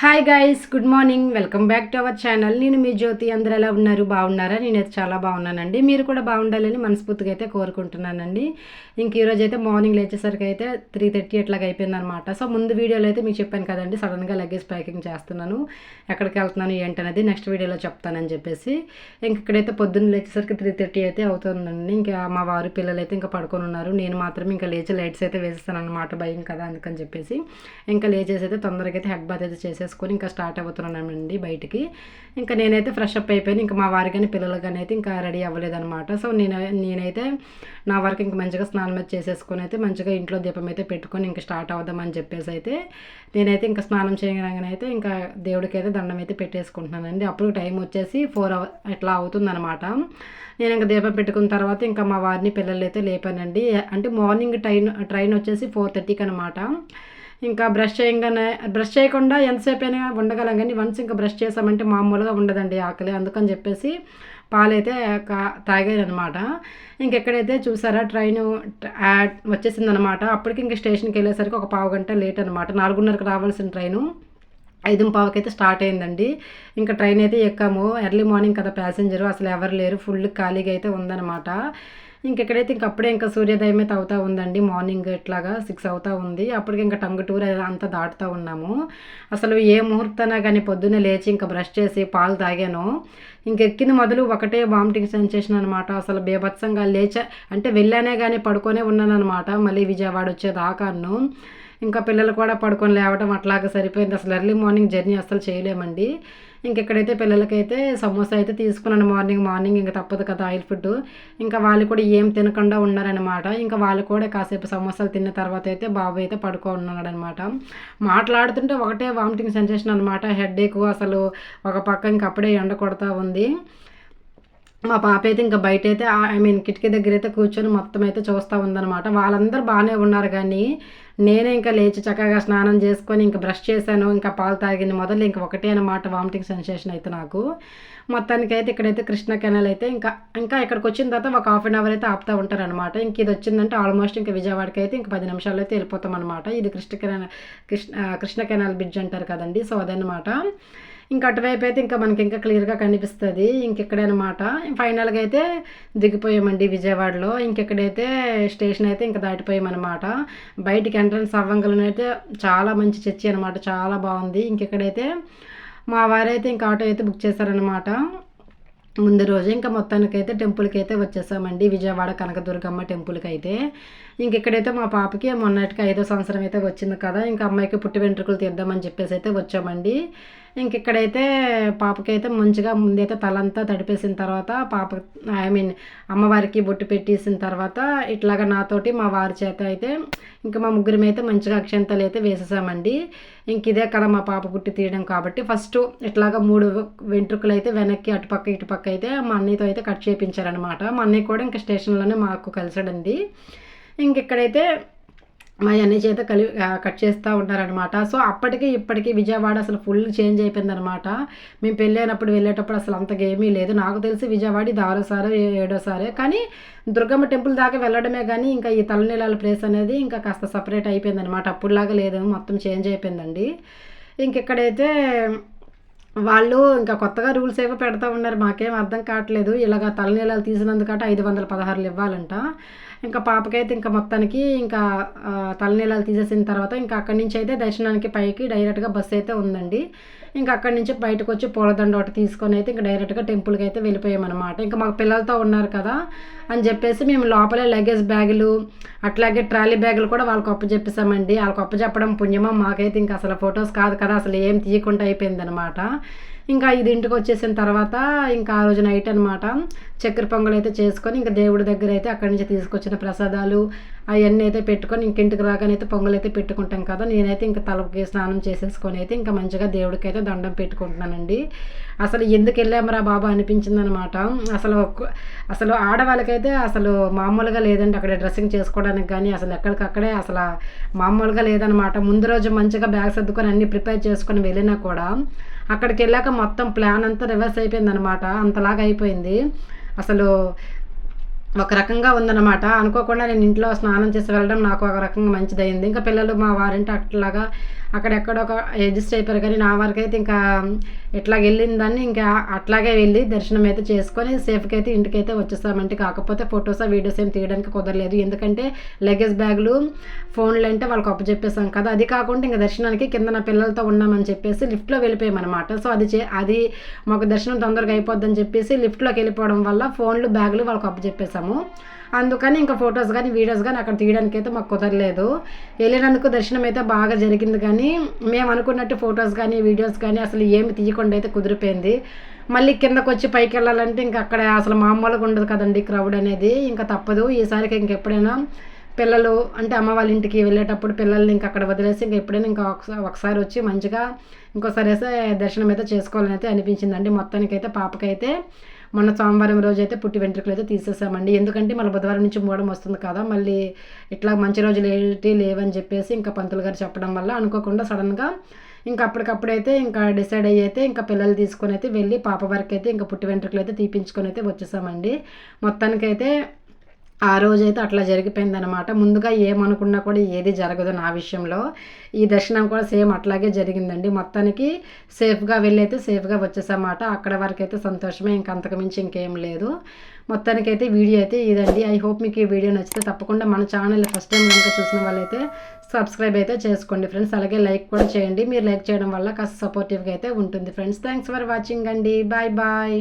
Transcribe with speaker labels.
Speaker 1: Hi guys good morning welcome back to our channel నేను మీ జ్యోతి. అందరు ఎలా ఉన్నారు? బాగున్నారా? నేనైతే చాలా బాగున్నానండి. మీరు కూడా బాగుండాలని మనస్ఫూర్తిగా అయితే కోరుకుంటున్నానండి. ఇంక ఈరోజు అయితే మార్నింగ్ లేచేసరికి అయితే త్రీ థర్టీ అట్లాగ అయిపోయిందనమాట సో ముందు వీడియోలో అయితే మీకు చెప్పాను కదండి సడన్గా లగేజ్ ప్యాకింగ్ చేస్తున్నాను. ఎక్కడికి వెళ్తున్నాను ఏంటనేది నెక్స్ట్ వీడియోలో చెప్తానని చెప్పేసి. ఇంక ఇక్కడైతే పొద్దున్న లేచేసరికి త్రీ థర్టీ అయితే అవుతుందండి. ఇంకా మా వారు పిల్లలు అయితే ఇంకా పడుకొని ఉన్నారు. నేను మాత్రం ఇంకా లేచి లైట్స్ అయితే వేసేస్తాను అనమాట భయం కదా అందుకని చెప్పేసి. ఇంకా లేచేసి అయితే తొందరగా అయితే హెడ్ బాత్ అయితే చేసేసుకొని ఇంకా స్టార్ట్ అవుతున్నానండి బయటికి. ఇంకా నేనైతే ఫ్రెష్ అప్ అయిపోయాను. ఇంకా మా వారి కానీ పిల్లలు కానీ అయితే ఇంకా రెడీ అవ్వలేదన్నమాట. సో నేను నేనైతే నా వరకు ఇంకా మంచిగా స్నానం అయితే చేసేసుకొని అయితే మంచిగా ఇంట్లో దీపం అయితే పెట్టుకొని ఇంకా స్టార్ట్ అవుదామని చెప్పేసి అయితే నేనైతే ఇంకా స్నానం చేయగానే అయితే ఇంకా దేవుడికి అయితే దండం అయితే పెట్టేసుకుంటున్నానండి. అప్పుడు టైం వచ్చేసి ఫోర్ అవర్ ఇట్లా అవుతుందన్నమాట. నేను ఇంకా దీపం పెట్టుకున్న తర్వాత ఇంకా మా వారిని పిల్లలు అయితే లేపానండి. అంటే మార్నింగ్ ట్రైన్ ట్రైన్ వచ్చేసి ఫోర్ థర్టీకి అనమాట ఇంకా బ్రష్ చేయగానే బ్రష్ చేయకుండా ఎంతసేపు అయినా ఉండగలం. కానీ వన్స్ ఇంకా బ్రష్ చేసామంటే మామూలుగా ఉండదండి ఆకలి. అందుకని చెప్పేసి పాలైతే కా తాగేదనమాట ఇంకెక్కడైతే చూసారా ట్రైన్ యాడ్ వచ్చేసిందనమాట అప్పటికి ఇంకా స్టేషన్కి వెళ్ళేసరికి ఒక పావు గంట లేట్ అనమాట నాలుగున్నరకు రావాల్సిన ట్రైను. ఐదు పావుకైతే స్టార్ట్ అయిందండి. ఇంకా ట్రైన్ అయితే ఎక్కాము. ఎర్లీ మార్నింగ్ కదా ప్యాసింజరు. అసలు ఎవరు లేరు. ఫుల్ ఖాళీగా అయితే ఉందన్నమాట. ఇంకెక్కడైతే ఇంక అప్పుడే ఇంకా సూర్యోదయం అయితే అవుతా ఉందండి. మార్నింగ్ ఇట్లాగా సిక్స్ అవుతా ఉంది. అప్పటికి ఇంకా టంగుటూరు అంతా దాటుతూ ఉన్నాము. అసలు ఏ ముహూర్తాన కానీ పొద్దున్నే లేచి ఇంకా బ్రష్ చేసి పాలు తాగాను. ఇంకెక్కిన మొదలు ఒకటే వామిటింగ్ సెన్సేషన్ అనమాట అసలు బేభత్సంగా లేచా అంటే వెళ్ళానే కానీ పడుకొనే ఉన్నాను అనమాట మళ్ళీ విజయవాడ వచ్చేదాకాను ఇంకా పిల్లలు కూడా పడుకొని లేవడం అట్లాగా సరిపోయింది. అసలు ఎర్లీ మార్నింగ్ జర్నీ అసలు చేయలేమండి. ఇంకెక్కడైతే పిల్లలకైతే సమోసా అయితే తీసుకున్నాను మార్నింగ్ మార్నింగ్ ఇంకా తప్పదు కదా ఆయిల్ ఫుడ్. ఇంకా వాళ్ళు కూడా ఏం తినకుండా ఉన్నారనమాట ఇంకా వాళ్ళు కూడా కాసేపు సమోసాలు తిన్న తర్వాత అయితే బాబు అయితే పడుకో ఉన్నాడు అనమాట మాట్లాడుతుంటే ఒకటే వామిటింగ్ సెన్సేషన్ అనమాట హెడ్ అసలు ఒక పక్క ఇంక అప్పుడే ఎండ కొడతా ఉంది. మా పాప అయితే ఇంకా బయట అయితే ఐ మీన్ కిటికీ దగ్గర అయితే కూర్చొని మొత్తం అయితే చూస్తూ ఉందనమాట వాళ్ళందరూ బాగానే ఉన్నారు కానీ నేనే ఇంకా లేచి చక్కగా స్నానం చేసుకొని ఇంకా బ్రష్ చేశాను ఇంకా పాలు తాగింది మొదలు ఇంకా ఒకటే అనమాట వామిటింగ్ సెన్సేషన్ అయితే నాకు. మొత్తానికి అయితే ఇక్కడైతే కృష్ణ కెనాల్ అయితే ఇంకా ఇంకా ఇక్కడికి వచ్చిన తర్వాత ఒక హాఫ్ అన్ అవర్ అయితే ఆపుతూ ఉంటారనమాట ఇంక ఇది వచ్చిందంటే ఆల్మోస్ట్ ఇంకా విజయవాడకి అయితే ఇంకా పది నిమిషాలు అయితే వెళ్ళిపోతాం అనమాట ఇది Krishna canal Krishna Krishna canal bridge అంటారు కదండి. సో అదనమాట ఇంకా అటువైపు అయితే ఇంకా మనకి ఇంకా క్లియర్గా కనిపిస్తుంది. ఇంకెక్కడే అనమాట ఫైనల్గా అయితే దిగిపోయామండి విజయవాడలో. ఇంకెక్కడైతే స్టేషన్ అయితే ఇంకా దాటిపోయామన్నమాట బయటికి ఎంట్రన్స్ అవ్వంగలనైతే చాలా మంచి చర్చి అనమాట. చాలా బాగుంది. ఇంకెక్కడైతే మా వారైతే ఇంకా ఆటో అయితే బుక్ చేశారనమాట. ముందు రోజు ఇంకా మొత్తానికైతే టెంపుల్కి అయితే వచ్చేసామండి. విజయవాడ కనకదుర్గమ్మ టెంపుల్కి అయితే ఇంక ఇక్కడైతే మా పాపకి మొన్నటికి ఐదో సంవత్సరం అయితే వచ్చింది కదా. ఇంకా అమ్మాయికి పుట్టి వెంట్రుకలు తీద్దామని చెప్పేసి అయితే వచ్చామండి. ఇంక ఇక్కడైతే పాపకైతే మంచిగా ముందైతే తలంతా తడిపేసిన తర్వాత పాప ఐ మీన్ అమ్మవారికి బొట్టు పెట్టేసిన తర్వాత ఇట్లాగా నాతోటి మా వారి చేత అయితే ఇంకా మా ముగ్గురం అయితే మంచిగా అక్షంతలు అయితే వేసేసామండి. ఇంక ఇదే కదా మా పాప పుట్టి తీయడం కాబట్టి ఫస్ట్ ఇట్లాగా మూడు వెంట్రుకలు అయితే వెనక్కి అటుపక్క ఇటుపక్క అయితే మా అన్నయ్యతో అయితే కట్ చేయించారనమాట మా అన్నయ్య కూడా ఇంకా స్టేషన్లోనే మాకు కలిసాడండి. ఇంక ఇక్కడైతే మా అన్నయ్య చేత కలి కట్ చేస్తూ ఉంటారనమాట సో అప్పటికి ఇప్పటికీ విజయవాడ అసలు ఫుల్ చేంజ్ అయిపోయిందనమాట మేము పెళ్ళైనప్పుడు వెళ్ళేటప్పుడు అసలు అంతగా ఏమీ లేదు. నాకు తెలిసి విజయవాడ ఇది ఆరోసారో ఏడోసారే కానీ దుర్గమ్మ టెంపుల్ దాకా వెళ్ళడమే కానీ ఇంకా ఈ తలనీలాల ప్లేస్ అనేది ఇంకా కాస్త సపరేట్ అయిపోయిందనమాట అప్పుడులాగా లేదు. మొత్తం చేంజ్ అయిపోయిందండి. ఇంకెక్కడైతే వాళ్ళు ఇంకా కొత్తగా రూల్స్ ఏవో పెడతా ఉన్నారు. మాకేం అర్థం కావట్లేదు. ఇలాగ తలనీలాలు తీసినందుకట ఐదు వందల పదహారులు ఇవ్వాలంట. ఇంకా పాపకైతే ఇంకా మొత్తానికి ఇంకా తలనీలాలు తీసేసిన తర్వాత ఇంకా అక్కడి నుంచి అయితే దర్శనానికి పైకి డైరెక్ట్గా బస్సు అయితే ఉందండి. ఇంకా అక్కడి నుంచి బయటకు వచ్చి పూలదండ ఒకటి తీసుకొని అయితే ఇంకా డైరెక్ట్గా టెంపుల్కి అయితే వెళ్ళిపోయామన్నమాట. ఇంకా మాకు పిల్లలతో ఉన్నారు కదా అని చెప్పేసి మేము లోపలే లగేజ్ బ్యాగులు అట్లాగే ట్రాలీ బ్యాగులు కూడా వాళ్ళకి అప్పు చెప్పేసామండి వాళ్ళకి అప్పు చెప్పడం పుణ్యమా మాకైతే ఇంకా అసలు ఫొటోస్ కాదు కదా అసలు ఏం తీయకుండా అయిపోయిందనమాట ఇంకా ఇది ఇంటికి వచ్చేసిన తర్వాత ఇంకా ఆ రోజు నైట్ అనమాట చక్కెర పొంగల్ అయితే చేసుకొని ఇంకా దేవుడి దగ్గర అయితే అక్కడి నుంచి తీసుకొచ్చిన ప్రసాదాలు అవన్నీ అయితే పెట్టుకొని ఇంకింటికి రాగానే అయితే పొంగల్ అయితే పెట్టుకుంటాం కదా. నేనైతే ఇంకా తలకి స్నానం చేసేసుకొని అయితే ఇంకా మంచిగా దేవుడికి అయితే దండం పెట్టుకుంటున్నానండి. అసలు ఎందుకు వెళ్ళామరా బాబా అనిపించింది అనమాట అసలు అసలు ఆడవాళ్ళకైతే అసలు మామూలుగా లేదండి అక్కడ డ్రెస్సింగ్ చేసుకోవడానికి కానీ అసలు ఎక్కడికక్కడే అసలు మామూలుగా లేదనమాట. ముందు రోజు మంచిగా బ్యాగ్ సర్దుకొని అన్ని ప్రిపేర్ చేసుకొని వెళ్ళినా కూడా అక్కడికి వెళ్ళాక మొత్తం ప్లాన్ అంతా రివర్స్ అయిపోయింది అనమాట అంతలాగా అయిపోయింది. అసలు ఒక రకంగా ఉందన్నమాట. అనుకోకుండా నేను ఇంట్లో స్నానం చేసి వెళ్ళడం నాకు ఒక రకంగా మంచిదైంది ఇంకా పిల్లలు మా వారింటి అట్లాగా అక్కడెక్కడ ఒక అడ్జస్ట్ అయిపోయారు. కానీ నా వరకు అయితే ఇంకా ఇట్లా వెళ్ళిందని ఇంకా అట్లాగే వెళ్ళి దర్శనం అయితే చేసుకొని సేఫ్కి అయితే ఇంటికైతే వచ్చేసామంటే కాకపోతే ఫొటోస్ వీడియోస్ ఏం తీయడానికి కుదరలేదు. ఎందుకంటే లగేజ్ బ్యాగులు ఫోన్లు అంటే వాళ్ళకి అప్పు చెప్పేసాం కదా. అది కాకుండా ఇంకా దర్శనానికి కింద నా పిల్లలతో ఉన్నామని చెప్పేసి లిఫ్ట్లో వెళ్ళిపోయామన్నమాట. సో అది చే అది మాకు దర్శనం తొందరగా అయిపోద్దని చెప్పేసి లిఫ్ట్లోకి వెళ్ళిపోవడం వల్ల ఫోన్లు బ్యాగులు వాళ్ళకి అప్పు చెప్పేసాము అందుకని ఇంకా ఫొటోస్ కానీ వీడియోస్ కానీ అక్కడ తీయడానికి అయితే మాకు కుదరలేదు. వెళ్ళినందుకు దర్శనం అయితే బాగా జరిగింది కానీ మేము అనుకున్నట్టు ఫొటోస్ కానీ వీడియోస్ కానీ అసలు ఏమి తీయకుండా అయితే కుదిరిపోయింది. మళ్ళీ కిందకు వచ్చి పైకి వెళ్ళాలంటే ఇంకా అక్కడ అసలు మామూలుగా ఉండదు కదండి క్రౌడ్ అనేది. ఇంకా తప్పదు. ఈసారికి ఇంకెప్పుడైనా పిల్లలు అంటే అమ్మ వాళ్ళ ఇంటికి వెళ్ళేటప్పుడు పిల్లల్ని ఇంకా అక్కడ వదిలేసి ఇంకా ఎప్పుడైనా ఇంకా ఒకసారి ఒకసారి వచ్చి మంచిగా ఇంకోసారి అయితే దర్శనం అయితే చేసుకోవాలని అయితే అనిపించిందండి. మొత్తానికైతే పాపకైతే మొన్న సోమవారం రోజు అయితే పుట్టి వెంట్రుకలు అయితే తీసేసామండి. ఎందుకంటే మళ్ళీ బుధవారం నుంచి మూడం వస్తుంది కదా మళ్ళీ ఇట్లా మంచి రోజులు ఏంటి లేవని చెప్పేసి ఇంకా పంతులు గారు చెప్పడం వల్ల అనుకోకుండా సడన్గా ఇంకా అప్పటికప్పుడైతే ఇంకా డిసైడ్ అయ్యి అయితే ఇంకా పిల్లలు తీసుకొని అయితే వెళ్ళి పాప వరకు అయితే ఇంకా పుట్టి వెంట్రుకలు అయితే తీపించుకొని అయితే వచ్చేసామండి. మొత్తానికైతే ఆ రోజైతే అట్లా జరిగిపోయిందనమాట ముందుగా ఏమనుకున్నా కూడా ఏది జరగదు నా విషయంలో. ఈ దర్శనం కూడా సేమ్ అట్లాగే జరిగిందండి. మొత్తానికి సేఫ్గా వెళ్ళైతే సేఫ్గా వచ్చేసామాట అక్కడ వరకు అయితే సంతోషమే ఇంక అంతకుమించి ఇంకేం లేదు. మొత్తానికైతే వీడియో అయితే ఇదండి. ఐ హోప్ మీకు ఈ వీడియో నచ్చితే తప్పకుండా మన ఛానల్ ఫస్ట్ టైం కనుక చూసిన వాళ్ళైతే సబ్స్క్రైబ్ అయితే చేసుకోండి ఫ్రెండ్స్. అలాగే లైక్ కూడా చేయండి. మీరు లైక్ చేయడం వల్ల కాస్త సపోర్టివ్గా అయితే ఉంటుంది ఫ్రెండ్స్. థ్యాంక్స్ ఫర్ వాచింగ్ అండి. Bye bye.